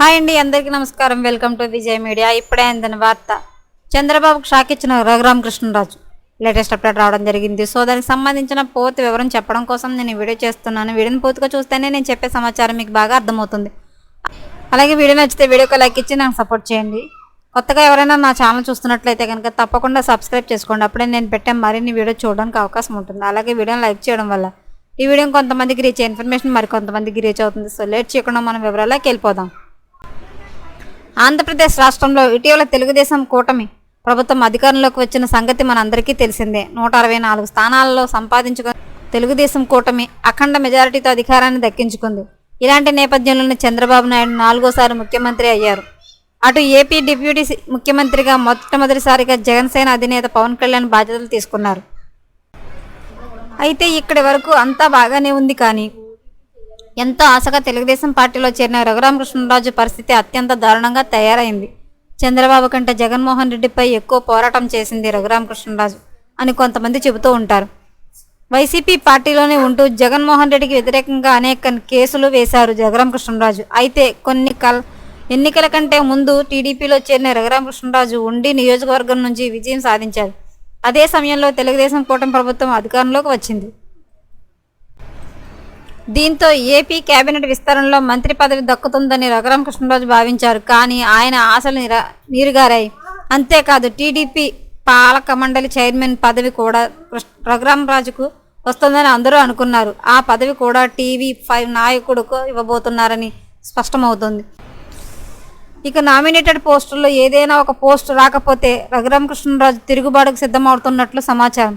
Hi అండి అందరికీ నమస్కారం. Welcome to Vijay media. ఇప్పుడే అందిన వార్త. చంద్రబాబుకు షాక్ ఇచ్చిన రఘురామ కృష్ణరాజు లేటెస్ట్ అప్డేట్ రావడం జరిగింది. సో దానికి సంబంధించిన పూర్తి వివరం చెప్పడం కోసం నేను వీడియో చేస్తున్నాను. వీడియోని పూర్తిగా చూస్తేనే నేను చెప్పే సమాచారం మీకు బాగా అర్థమవుతుంది. అలాగే వీడియో నచ్చితే వీడియోకి లైక్ ఇచ్చి నాకు సపోర్ట్ చేయండి. కొత్తగా ఎవరైనా నా ఛానల్ చూస్తున్నట్లయితే కనుక తప్పకుండా సబ్స్క్రైబ్ చేసుకోండి. అప్పుడే నేను పెట్టే మరిన్ని వీడియో చూడడానికి అవకాశం ఉంటుంది. అలాగే వీడియోని లైక్ చేయడం వల్ల ఈ వీడియో కొంతమందికి రీచ్ ఇన్ఫర్మేషన్ మరి కొంతమందికి రీచ్ అవుతుంది. సో లేట్ చేయకుండా మనం వివరాల్లోకి వెళ్ళిపోదాం. ఆంధ్రప్రదేశ్ రాష్ట్రంలో ఇటీవల తెలుగుదేశం కూటమి ప్రభుత్వం అధికారంలోకి వచ్చిన సంగతి మనందరికీ తెలిసిందే. నూట అరవై నాలుగు స్థానాలలో సంపాదించుకుని తెలుగుదేశం కూటమి అఖండ మెజారిటీతో అధికారాన్ని దక్కించుకుంది. ఇలాంటి నేపథ్యంలోనే చంద్రబాబు నాయుడు నాలుగోసారి ముఖ్యమంత్రి అయ్యారు. అటు ఏపీ డిప్యూటీ ముఖ్యమంత్రిగా మొట్టమొదటిసారిగా జగన్సేన అధినేత పవన్ కళ్యాణ్ బాధ్యతలు తీసుకున్నారు. అయితే ఇక్కడి వరకు అంతా బాగానే ఉంది కానీ ఎంతో ఆశగా తెలుగుదేశం పార్టీలో చేరిన రఘురామకృష్ణరాజు పరిస్థితి అత్యంత దారుణంగా తయారైంది. చంద్రబాబు కంటే జగన్మోహన్ రెడ్డిపై ఎక్కువ పోరాటం చేసింది రఘురామకృష్ణరాజు అని కొంతమంది చెబుతూ ఉంటారు. వైసీపీ పార్టీలోనే ఉంటూ జగన్మోహన్ రెడ్డికి వ్యతిరేకంగా అనేక కేసులు వేశారు రఘురామకృష్ణరాజు అయితే కొన్ని కల్ ఎన్నికల కంటే ముందు టీడీపీలో చేరిన రఘురామకృష్ణరాజు ఉండి నియోజకవర్గం నుంచి విజయం సాధించారు. అదే సమయంలో తెలుగుదేశం కూటమి ప్రభుత్వం అధికారంలోకి వచ్చింది. దీంతో ఏపీ కేబినెట్ విస్తరణలో మంత్రి పదవి దక్కుతుందని రఘురామ కృష్ణరాజు భావించారు. కానీ ఆయన ఆశలు నిరా నీరుగారాయి. అంతేకాదు టీడీపీ పాలక మండలి చైర్మన్ పదవి కూడా రఘురామరాజుకు వస్తుందని అందరూ అనుకున్నారు. ఆ పదవి కూడా టీవీ ఫైవ్ నాయకుడుకు ఇవ్వబోతున్నారని స్పష్టమవుతుంది. ఇక నామినేటెడ్ పోస్టుల్లో ఏదైనా ఒక పోస్టు రాకపోతే రఘురామకృష్ణరాజు తిరుగుబాటుకు సిద్ధమవుతున్నట్లు సమాచారం.